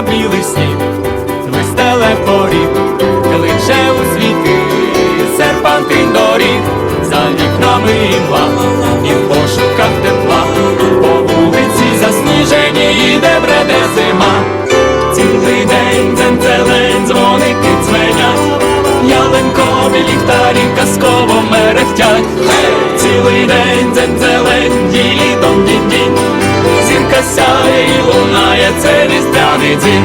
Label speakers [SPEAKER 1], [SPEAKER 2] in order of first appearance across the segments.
[SPEAKER 1] на білий сніг, вистеле поріг, кличе у світи, серпантин доріг, за вікнами і і в пошуках тепла, по вулиці засніжені іде бреде зима. Цілий день дзен-дзелень, дзвоники дзвенять, ялинкові ліхтарі казково мерехтять, цілий день дзен-дзелень, ділі дом дінь різдвяний дзвін.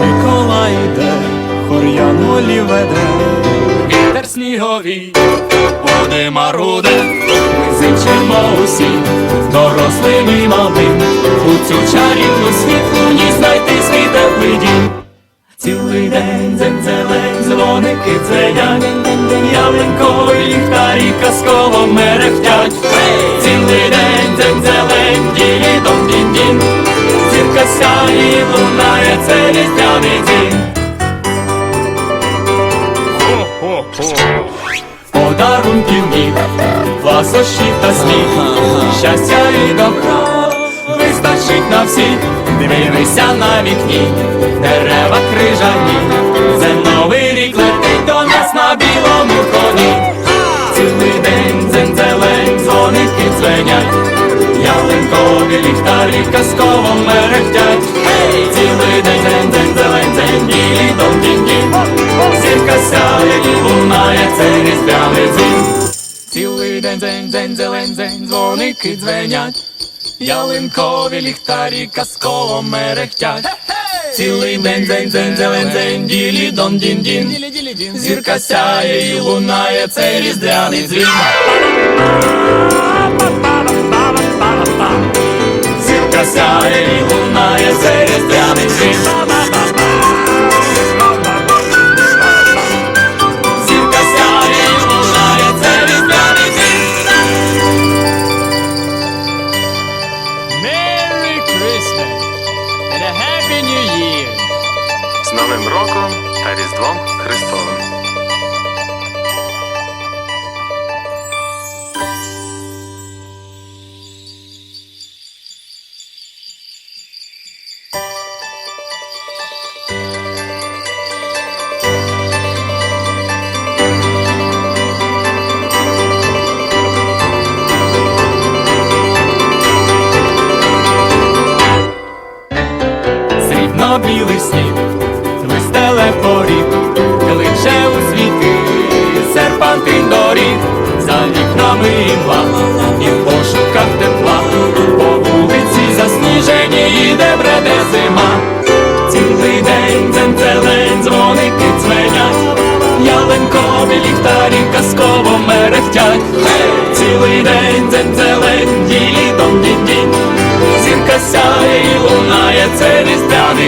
[SPEAKER 1] Миколай йде, хор янголі веде, Вітер сніговий, води маруде, ми зичимо усі, дорослим і малим, у цю чарівну світлу ні знайти свій теплий дім. Цілий день дзень-зелень, дзвоники дзвенять, ялинко ліхтарі казково мерехтять. Цілий день дзень-зелень, ділі дом дін дін. Зірка сяє і лунає, це різдвяний день. Подарунків ніг, ласощів та сміх, щастя і добра вистачить на всіх, дивися на вікні, дерева крижані, це новий рік летить до нас на білому коні. Цілий день дзень-зелень, дзвоники дзвенять, ялинкові ліхтарі казково мерехтять. Цілий день дзень-дзень, зелень, дзень, білі дом дінь дінь Зірка сяє і лунає, це різдвяний дзвін. Цілий день дзень, дзень, зелень, дзень, дзвоники дзвенять, ялинкові ліхтарі казково мерехтять. Цілий день, дзень, дзень, зелень, дзень, ділі дон дін дін Зірка сяє і лунає, цей різдвяний дзвін. New Year!
[SPEAKER 2] З Новим роком та Різдвом Христовим.
[SPEAKER 1] Срібно-білий сніг, вистеле поріг, кличе у світи, серпантин доріг, за вікнами імла, і в пошуках тепла, по вулиці засніжені іде бреде зима.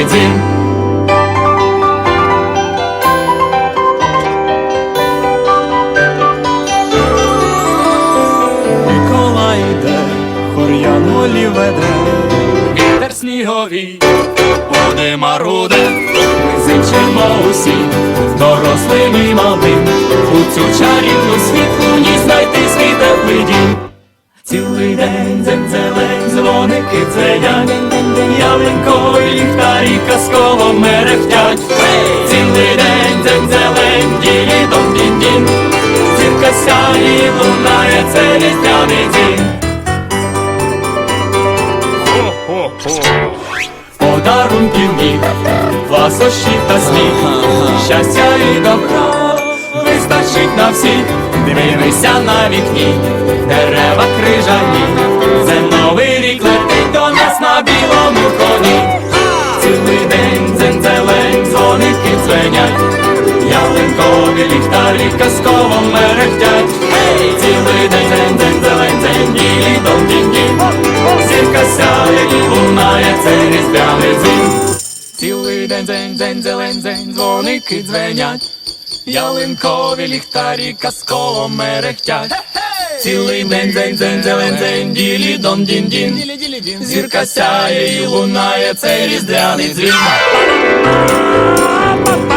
[SPEAKER 1] Різдвяний дзвін. Миколай йде, хор янголі веде, Вітер сніговий, води маруде, ми зичимо усі, дорослим і малим, у цю чарівну світлу ні знайти свій теплий дім. Цілий день дзень-зелень, дзвоники дзвенять, ялинко і ліхтарі казково мерехтять. Цілий день дзень-зелень, ділі дом дін дін. Зірка сяє лунає, це різдвяний дзвін. Подарунків ніг, ласощів та сміх, щастя і добра вистачить на всіх, дивися на вікні, дерева крижані, ліхтарі казково мерехтять. Цілий день дзень, дзень, зелень, дзень, ділі дом дінь дінь Зірка сяє і лунає, це різдвяний дзвін. Цілий день дзень, дзень, зелень, дзень, дзвоники дзвенять, ялинкові ліхтарі казково мерехтять. Цілий день, дзень, дзень, зелень, дзень, ділі дом дін дін Зірка сяє і лунає, це різдвяний дзвін. Зірка